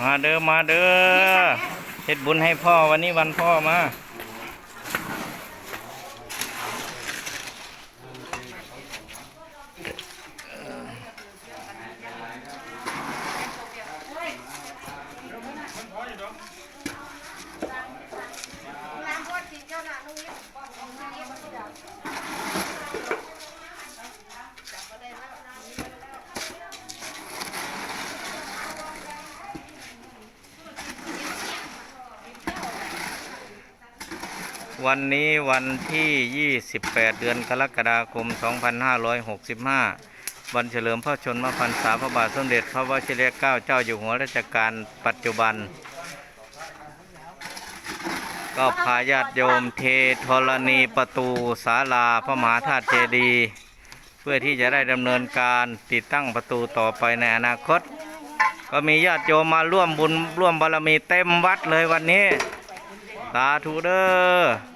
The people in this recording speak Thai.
มาเด้อมาเด้อเฮ็ดบุญให้พ่อวันนี้วันพ่อมา วันนี้วันที่ 28 เดือนกรกฎาคม 2565 วันเฉลิมพระชนมพรรษาพระบาทสมเด็จ พระวชิรเกล้าเจ้าอยู่หัวรัชกาลปัจจุบัน ก็พาญาติโยมเทธรณีประตูศาลาพระมหาธาตุเจดีย์เพื่อที่จะได้ดำเนินการติดตั้งประตูต่อไปในอนาคต ก็มีญาติโยมมาร่วมบุญร่วมบารมีเต็มวัดเลยวันนี้ สาธุเด้อ